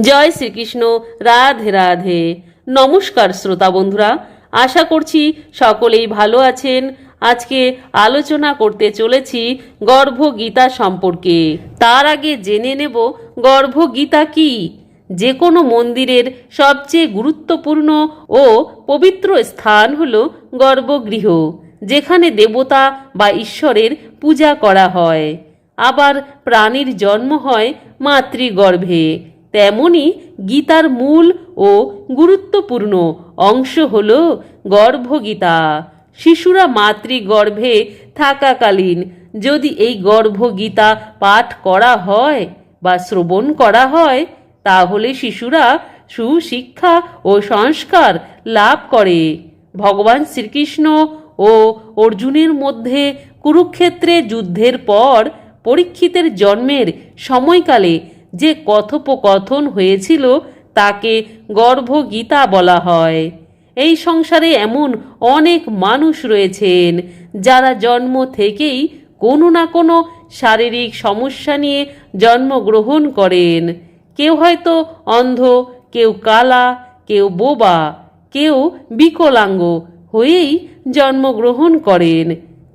জয় শ্রীকৃষ্ণ, রাধে রাধে। নমস্কার শ্রোতা বন্ধুরা, আশা করছি সকলেই ভালো আছেন। আজকে আলোচনা করতে চলেছি গর্ভগীতা সম্পর্কে। তার আগে জেনে নেব গর্ভগীতা কি? যে কোনো মন্দিরের সবচেয়ে গুরুত্বপূর্ণ ও পবিত্র স্থান হল গর্ভগৃহ, যেখানে দেবতা বা ঈশ্বরের পূজা করা হয়। আবার প্রাণীর জন্ম হয় মাতৃগর্ভে। তেমনি গীতার মূল ও গুরুত্বপূর্ণ অংশ হল গর্ভগীতা। শিশুরা মাতৃগর্ভে থাকাকালীন যদি এই গর্ভগীতা পাঠ করা হয় বা শ্রবণ করা হয়, তাহলে শিশুরা সুশিক্ষা ও সংস্কার লাভ করে। ভগবান শ্রীকৃষ্ণ ও অর্জুনের মধ্যে কুরুক্ষেত্রে যুদ্ধের পর পরীক্ষিতের জন্মের সময়কালে যে কথোপকথন হয়েছিল তাকে গর্ভগীতা বলা হয়। এই সংসারে এমন অনেক মানুষ রয়েছেন যারা জন্ম থেকেই কোনো না কোনো শারীরিক সমস্যা নিয়ে জন্মগ্রহণ করেন। কেউ হয়তো অন্ধ, কেউ কালা, কেউ বোবা, কেউ বিকলাঙ্গ হয়েই জন্মগ্রহণ করেন।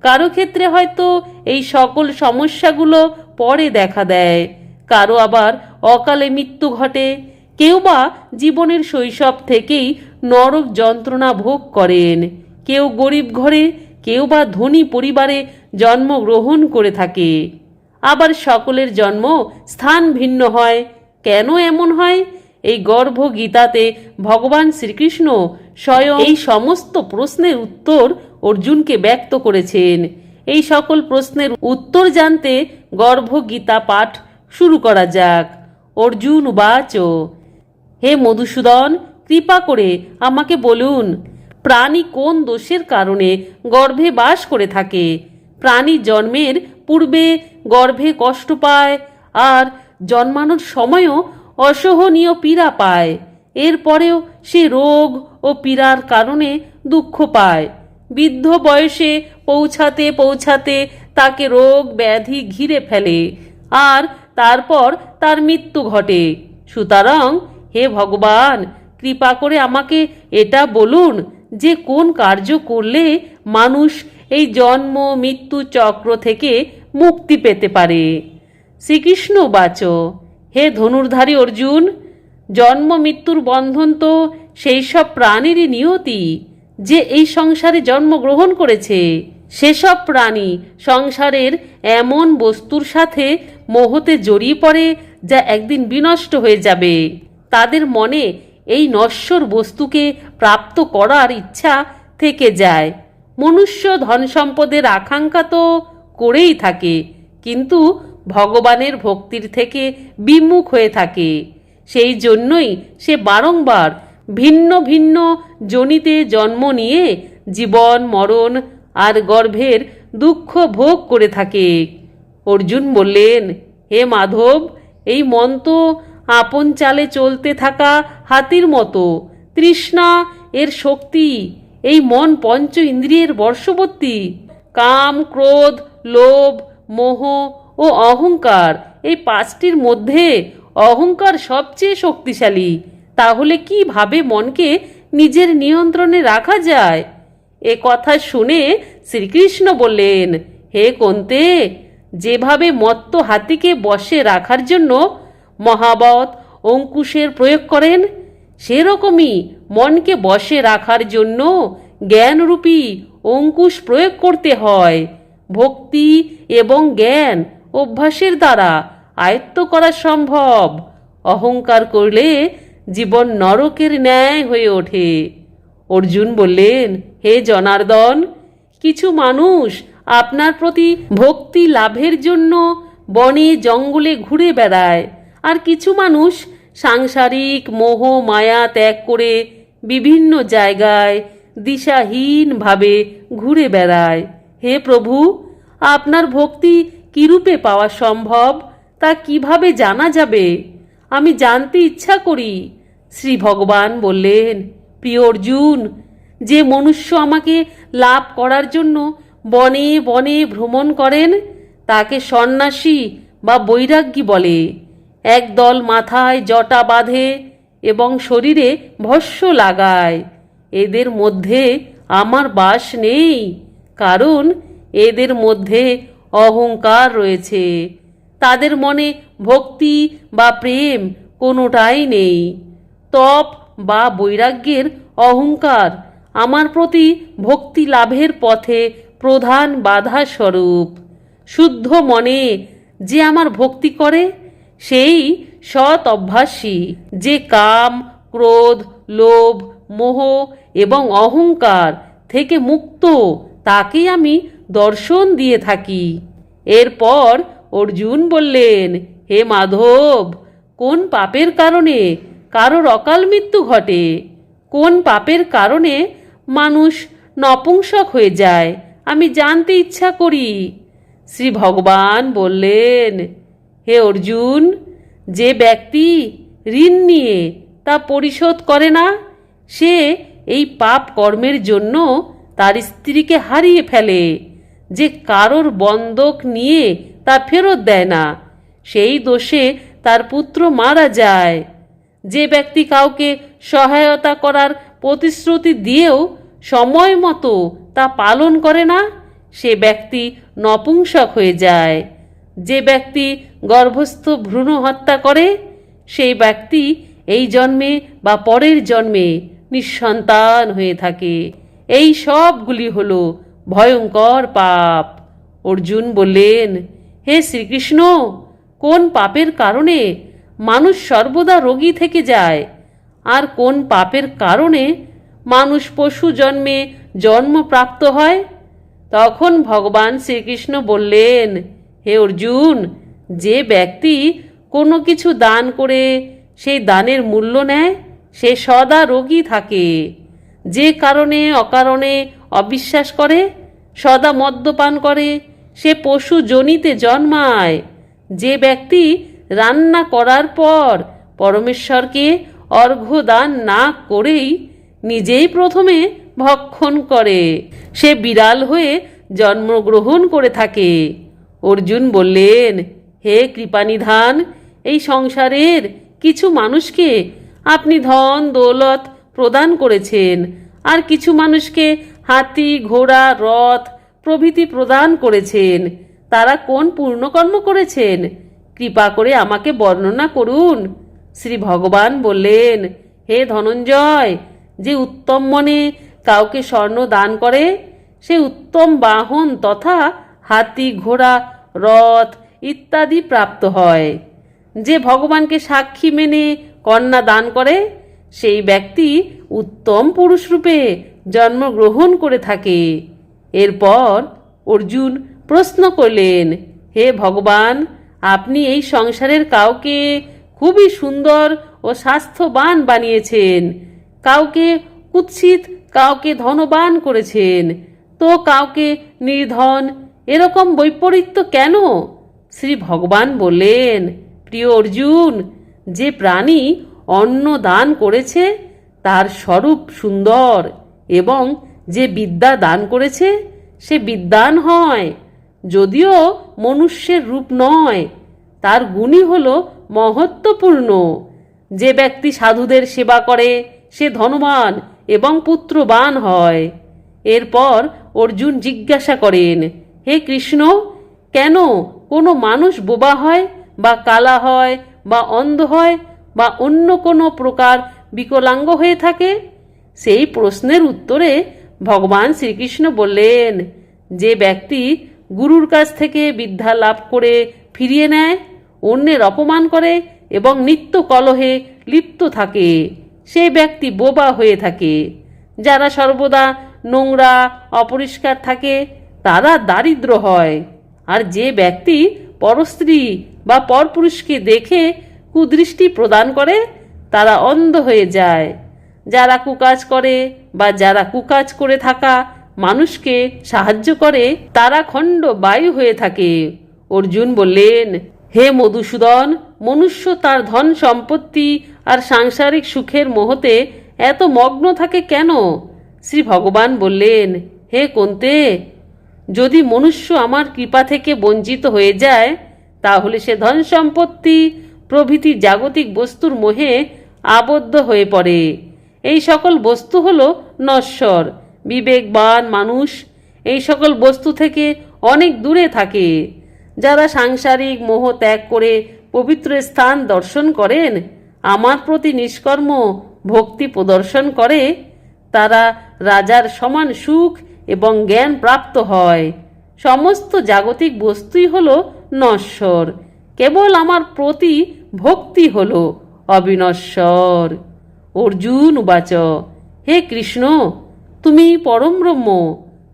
কারও ক্ষেত্রে হয়তো এই সকল সমস্যাগুলো পরে দেখা দেয়। কারও আবার অকালে মৃত্যু ঘটে। কেউ বা জীবনের শৈশব থেকেই নরক যন্ত্রণা ভোগ করেন। কেউ গরিব ঘরে, কেউ বা ধনী পরিবারে জন্মগ্রহণ করে থাকে। আবার সকলের জন্ম স্থান ভিন্ন হয়। কেন এমন হয়? এই গর্ভগীতাতে ভগবান শ্রীকৃষ্ণ স্বয়ং এই সমস্ত প্রশ্নের উত্তর অর্জুনকে ব্যক্ত করেছেন। এই সকল প্রশ্নের উত্তর জানতে গর্ভগীতা পাঠ শুরু করা যাক। অর্জুন বাচ হে মধুসূদন, কৃপা করে আমাকে বলুন, প্রাণী কোন দোষের কারণে গর্ভে বাস করে থাকে? প্রাণী জন্মের পূর্বে গর্ভে কষ্ট পায় আর জন্মানোর সময়ও অসহনীয় পীড়া পায়। এরপরেও সে রোগ ও পীড়ার কারণে দুঃখ পায়। বৃদ্ধ বয়সে পৌঁছাতে পৌঁছাতে তাকে রোগ ব্যাধি ঘিরে ফেলে। আর তারপর তার মৃত্যু ঘটে। সুতরাং, হে ভগবান, কৃপা করে আমাকে এটা বলুন যে কোন কার্য করলে মানুষ এই জন্ম, মৃত্যু চক্র থেকে মুক্তি পেতে পারে। শ্রীকৃষ্ণ বাচ হে ধনুর্ধারী অর্জুন, জন্ম, মৃত্যুর বন্ধন তো সেই সব প্রাণীরই নিয়তি যে এই সংসারে জন্মগ্রহণ করেছে। সেসব প্রাণী সংসারের এমন বস্তুর সাথে মোহতে জড়িয়ে পড়ে যা একদিন বিনষ্ট হয়ে যাবে। তাদের মনে এই নশ্বর বস্তুকে প্রাপ্ত করার ইচ্ছা থেকে যায়। মনুষ্য ধন সম্পদের আকাঙ্ক্ষা তো করেই থাকে, কিন্তু ভগবানের ভক্তির থেকে বিমুখ হয়ে থাকে। সেই জন্যই সে বারংবার ভিন্ন ভিন্ন জনিতে জন্ম নিয়ে জীবন, মরণ আর গর্ভের দুঃখ ভোগ করে থাকে। অর্জুন বললেন, হে মাধব, এই মন তো আপন চালে চলতে থাকা হাতির মতো। তৃষ্ণা, এর শক্তি, এই মন পঞ্চ ইন্দ্রিয়ের বর্ষবর্তী। কাম, ক্রোধ, লোভ, মোহ ও অহংকার, এই পাঁচটির মধ্যে অহংকার সবচেয়ে শক্তিশালী। তাহলে কীভাবে মনকে নিজের নিয়ন্ত্রণে রাখা যায়? এ কথা শুনে শ্রীকৃষ্ণ বললেন, হে কন্তে, যেভাবে মত্ত হাতিকে বশে রাখার জন্য মহাবত অঙ্কুশের প্রয়োগ করেন, সেরকমই মনকে বশে রাখার জন্য জ্ঞানরূপী অঙ্কুশ প্রয়োগ করতে হয়। ভক্তি এবং জ্ঞান অভ্যাসের দ্বারা আয়ত্ত করা সম্ভব। অহংকার করলে জীবন নরকের ন্যায় হয়ে ওঠে। অর্জুন বললেন, হে জনার্দন, কিছু মানুষ আপনার প্রতি ভক্তি লাভের জন্য বনে জঙ্গলে ঘুরে বেড়ায়, আর কিছু মানুষ সাংসারিক মোহ মায়া ত্যাগ করে বিভিন্ন জায়গায় দিশাহীনভাবে ঘুরে বেড়ায়। হে প্রভু, আপনার ভক্তি কিরূপে পাওয়া সম্ভব, তা কীভাবে জানা যাবে? আমি জানতে ইচ্ছা করি। শ্রী ভগবান বললেন প্রিয় অর্জুন যে মনুষ্য আমাকে লাভ করার জন্য বনে বনে ভ্রমণ করেন, তাকে সন্ন্যাসী বা বৈরাগ্যী বলে। একদল মাথায় জটা বাঁধে এবং শরীরে ভস্য লাগায়। এদের মধ্যে আমার বাস নেই, কারণ এদের মধ্যে অহংকার রয়েছে। তাদের মনে ভক্তি বা প্রেম কোনোটাই নেই। তপ বা বৈরাগ্যের অহংকার আমার প্রতি ভক্তি লাভের পথে প্রধান বাধা স্বরূপ। শুদ্ধ মনে যে আমার ভক্তি করে, সেই সৎ অভ্যাসী যে কাম, ক্রোধ, লোভ, মোহ এবং অহংকার থেকে মুক্ত, তাকে আমি দর্শন দিয়ে থাকি। এরপর অর্জুন বললেন, হে মাধব, কোন পাপের কারণে কারোর অকাল মৃত্যু ঘটে। কোন পাপের কারণে মানুষ নপুংসক হয়ে যায়, আমি জানতে ইচ্ছা করি। শ্রী ভগবান বললেন, হে অর্জুন, যে ব্যক্তি ঋণ নিয়ে তা পরিশোধ করে না, সে এই পাপ কর্মের জন্য তার স্ত্রীকে হারিয়ে ফেলে। যে কারোর বন্ধক নিয়ে তা ফেরত দেয় না, সেই দোষে তার পুত্র মারা যায়। যে ব্যক্তি কাউকে সহায়তা করার প্রতিশ্রুতি দিয়েও সময় মতো তা পালন করে না, সে ব্যক্তি নপুংসক হয়ে যায়। যে ব্যক্তি গর্ভস্থ ভ্রূণ হত্যা করে, সেই ব্যক্তি এই জন্মে বা পরের জন্মে নিঃসন্তান হয়ে থাকে। এই সবগুলি হল ভয়ঙ্কর পাপ। অর্জুন বললেন, হে শ্রীকৃষ্ণ, কোন পাপের কারণে মানুষ সর্বদা রোগী থেকে যায়। আর কোন পাপের কারণে মানুষ পশু জন্মে জন্মপ্রাপ্ত হয়? তখন ভগবান শ্রীকৃষ্ণ বললেন, হে অর্জুন, যে ব্যক্তি কোনো কিছু দান করে সেই দানের মূল্য নেয়, সে সদা রোগী থাকে। যে কারণে, অকারণে অবিশ্বাস করে, সদা মদ্যপান করে, সে পশু জনিতে জন্মায়। যে ব্যক্তি রান্না করার পর পরমেশ্বরকে অর্ঘ্য দান না করেই নিজেই প্রথমে ভক্ষণ করে। সে বিড়াল হয়ে জন্মগ্রহণ করে থাকে। অর্জুন বললেন, হে কৃপানিধান, এই সংসারের কিছু মানুষকে আপনি ধন, দৌলত প্রদান করেছেন, আর কিছু মানুষকে হাতি, ঘোড়া, রথ প্রভৃতি প্রদান করেছেন। তারা কোন পূর্ণকর্ম করেছেন? কৃপা করে আমাকে বর্ণনা করুন। শ্রী ভগবান বললেন, হে ধনঞ্জয়, যে উত্তম মনে কাউকে স্বর্ণ দান করে, সে উত্তম বাহন তথা হাতি, ঘোড়া, রথ ইত্যাদি প্রাপ্ত হয়। যে ভগবানকে সাক্ষী মেনে কন্যা দান করে, সেই ব্যক্তি উত্তম পুরুষরূপে জন্মগ্রহণ করে থাকে। এরপর অর্জুন প্রশ্ন করলেন, হে ভগবান আপনি এই সংসারের কাউকে খুবই সুন্দর ও স্বাস্থ্যবান বানিয়েছেন। কাউকে কুৎসিত, কাউকে ধনবান করেছেন। তো কাউকে নির্ধন, এরকম বৈপরীত্য কেন? শ্রী ভগবান বললেন, প্রিয় অর্জুন, যে প্রাণী অন্ন দান করেছে, তার স্বরূপ সুন্দর এবং যে বিদ্যা দান করেছে, সে বিদ্যান হয়। যদিও মনুষ্যের রূপ নয়, তার গুণই হল মহত্বপূর্ণ। যে ব্যক্তি সাধুদের সেবা করে, সে ধনবান এবং পুত্রবান হয়। এরপর অর্জুন জিজ্ঞাসা করেন, হে কৃষ্ণ, কেন কোনো মানুষ বোবা হয় বা কালা হয় বা অন্ধ হয় বা অন্য কোনো প্রকার বিকলাঙ্গ হয়ে থাকে? সেই প্রশ্নের উত্তরে ভগবান শ্রীকৃষ্ণ বললেন, যে ব্যক্তি গুরুর কাছ থেকে বিদ্যা লাভ করে ফিরিয়ে নেয়, অন্যের অপমান করে এবং নিত্য কলহে লিপ্ত থাকে। সে ব্যক্তি বোবা হয়ে থাকে। যারা সর্বদা নোংরা, অপরিষ্কার থাকে, তারা দারিদ্র হয়। আর যে ব্যক্তি পরস্ত্রী বা পরপুরুষকে দেখে কুদৃষ্টি প্রদান করে, তারা অন্ধ হয়ে যায়। যারা কুকাজ করে বা যারা কুকাজ করে থাকা মানুষকে সাহায্য করে, তারা খণ্ড বায়ু হয়ে থাকে। অর্জুন বললেন, হে মধুসূদন, মনুষ্য তার ধন সম্পত্তি আর সাংসারিক সুখের মোহতে এত মগ্ন থাকে কেন? শ্রী ভগবান বললেন, হে কোন্তে, যদি মনুষ্য আমার কৃপা থেকে বঞ্চিত হয়ে যায়, তাহলে সে ধন সম্পত্তি, প্রভৃতি জাগতিক বস্তুর মোহে আবদ্ধ হয়ে পড়ে। এই সকল বস্তু হল নশ্বর। বিবেকবান মানুষ এই সকল বস্তু থেকে অনেক দূরে থাকে। যারা সাংসারিক মোহ ত্যাগ করে পবিত্র স্থান দর্শন করেন, আমার প্রতি নিষ্কর্ম ভক্তি প্রদর্শন করে, তারা রাজার সমান সুখ এবং জ্ঞান প্রাপ্ত হয়। সমস্ত জাগতিক বস্তুই হল নশ্বর, কেবল আমার প্রতি ভক্তি হল অবিনশ্বর। অর্জুন উবাচ, হে কৃষ্ণ! তুমি পরম ব্রহ্ম,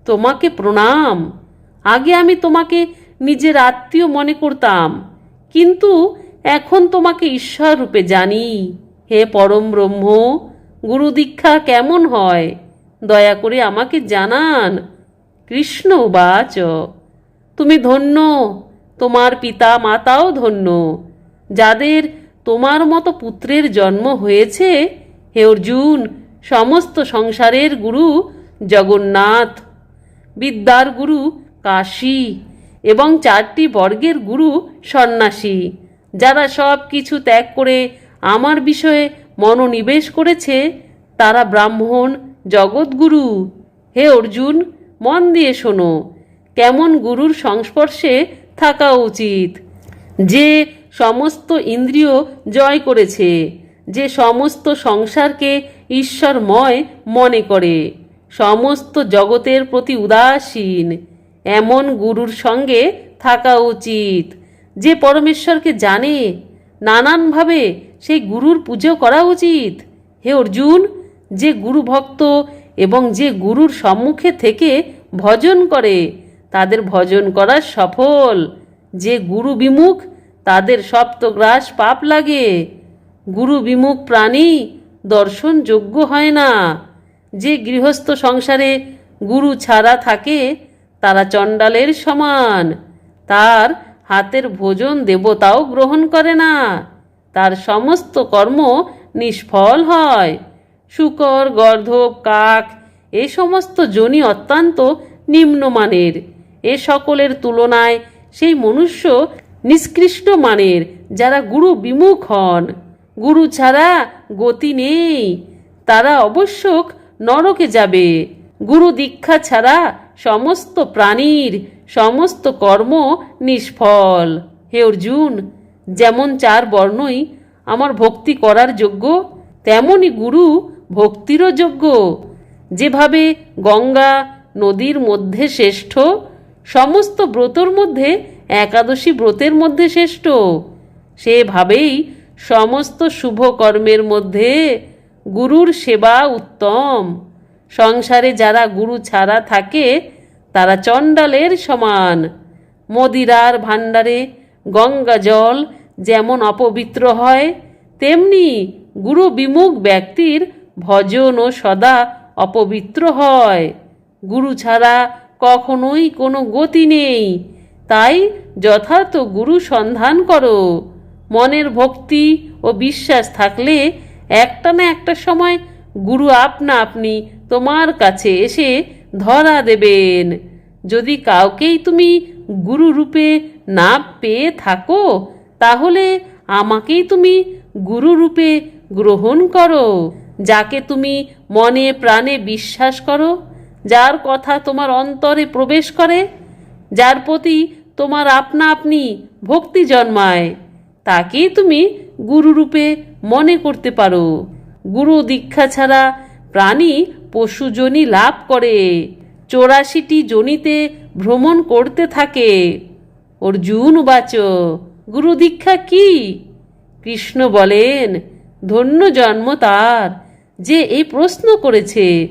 তোমাকে প্রণাম। আগে আমি তোমাকে নিজের আত্মীয় মনে করতাম, কিন্তু এখন তোমাকে ঈশ্বর রূপে জানি। হে পরম ব্রহ্ম, গুরু দীক্ষা কেমন হয়? দয়া করে আমাকে জানান। কৃষ্ণ উবাচ। তুমি ধন্য, তোমার পিতা মাতাও ধন্য। যাদের তোমার মতো পুত্রের জন্ম হয়েছে, হে অর্জুন সমস্ত সংসারের গুরু জগন্নাথ। বিদ্যার গুরু কাশী এবং চারটি বর্গের গুরু সন্ন্যাসী, যারা সব কিছু ত্যাগ করে আমার বিষয়ে মনোনিবেশ করেছে, তারা ব্রাহ্মণ জগৎগুরু হে অর্জুন, মন দিয়ে শোনো, কেমন গুরুর সংস্পর্শে থাকা উচিত? যে সমস্ত ইন্দ্রিয় জয় করেছে, যে সমস্ত সংসারকে ঈশ্বরময় মনে করে। সমস্ত জগতের প্রতি উদাসীন। এমন গুরুর সঙ্গে থাকা উচিত। যে পরমেশ্বরকে জানে, নানানভাবে সেই গুরুর পুজো করা উচিত। হে অর্জুন, যে গুরু ভক্ত এবং যে গুরুর সম্মুখে থেকে ভজন করে, তাদের ভজন করা সফল। যে গুরু বিমুখ, তাদের সপ্তগ্রাস পাপ লাগে। গুরু বিমুখ প্রাণী দর্শনযোগ্য হয় না। যে গৃহস্থ সংসারে গুরু ছাড়া থাকে, তারা চণ্ডালের সমান। তার হাতের ভোজন দেবতাও গ্রহণ করে না। তার সমস্ত কর্ম নিষ্ফল হয়। শুকর গর্ধব কাক, এ সমস্ত জনি অত্যন্ত নিম্নমানের। এ সকলের তুলনায় সেই মনুষ্য নিষ্কৃষ্ট মানের, যারা গুরু বিমুখ হন। গুরু ছাড়া গতি নেই। তারা অবশ্যক নরকে যাবে। গুরু দীক্ষা ছাড়া সমস্ত প্রাণীর, সমস্ত কর্ম নিষ্ফল। হে অর্জুন, যেমন চার বর্ণই আমার ভক্তি করার যোগ্য তেমনই গুরু ভক্তিরও যোগ্য। যেভাবে গঙ্গা নদীর মধ্যে শ্রেষ্ঠ, সমস্ত ব্রতর মধ্যে একাদশী ব্রতের মধ্যে শ্রেষ্ঠ, সেভাবেই সমস্ত শুভ কর্মের মধ্যে গুরুর সেবা উত্তম। সংসারে যারা গুরু ছাড়া থাকে, তারা চণ্ডালের সমান। মদিরার ভাণ্ডারে গঙ্গা জল যেমন অপবিত্র হয়, তেমনি গুরু বিমুখ ব্যক্তির ভজন ও সদা অপবিত্র হয়। গুরু ছাড়া কখনোই কোনো গতি নেই। তাই যথার্থ গুরু সন্ধান করো। মনের ভক্তি ও বিশ্বাস থাকলে একটা না একটা সময় গুরু আপনা আপনি তোমার কাছে এসে ধরা দেবেন। যদি কাউকেই তুমি গুরু রূপে না পেয়ে থাকো, তাহলে আমাকেই তুমি গুরু রূপে গ্রহণ করো। যাকে তুমি মনে প্রাণে বিশ্বাস করো, যার কথা তোমার অন্তরে প্রবেশ করে, যার প্রতি তোমার আপনা আপনি ভক্তি জন্মায়। তাকেই তুমি গুরুরূপে মনে করতে পারো। গুরু দীক্ষা ছাড়া প্রাণী পশুজনী লাভ করে। চৌরাশিটি জনিতে ভ্রমণ করতে থাকে। অর্জুন বাচ গুরু দীক্ষা কি? কৃষ্ণ বলেন, ধন্য জন্ম তার যে এই প্রশ্ন করেছে।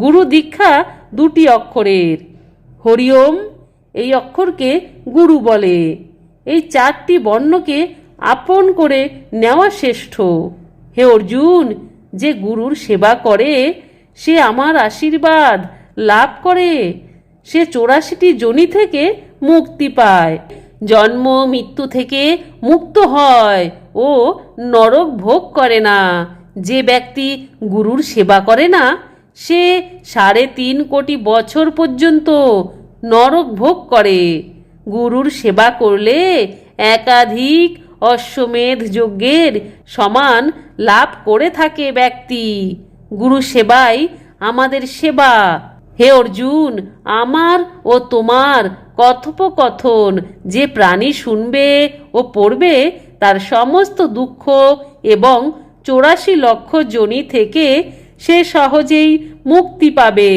গুরু দীক্ষা দুটি অক্ষরের। হরিওম, এই অক্ষরকে গুরু বলে। এই চারটি বর্ণকে আপন করে নেওয়া শ্রেষ্ঠ। হে অর্জুন, যে গুরুর সেবা করে, সে আমার আশীর্বাদ লাভ করে। সে চৌরাশিটি জনি থেকে মুক্তি পায়। জন্ম, মৃত্যু থেকে মুক্ত হয় ও নরক ভোগ করে না। যে ব্যক্তি গুরুর সেবা করে না, সে সাড়ে তিন কোটি বছর পর্যন্ত নরক ভোগ করে। গুরুর সেবা করলে একাধিক অশ্বমেধ যজ্ঞের সমান লাভ করে থাকে ব্যক্তি। গুরু সেবাই আমাদের সেবা। হে অর্জুন, আমার ও তোমার কথোপকথন, যে প্রাণী শুনবে ও পড়বে তার সমস্ত দুঃখ এবং চৌরাশি লক্ষ জনি থেকে সে সহজেই মুক্তি পাবে।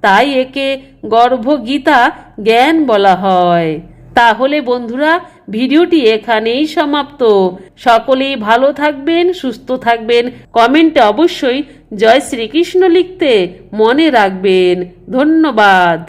তাই একে গর্ভগীতা জ্ঞান বলা হয়। তাহলে বন্ধুরা ভিডিওটি এখানেই সমাপ্ত। সকলেই ভালো থাকবেন, সুস্থ থাকবেন। কমেন্টে অবশ্যই জয় শ্রীকৃষ্ণ লিখতে মনে রাখবেন। ধন্যবাদ।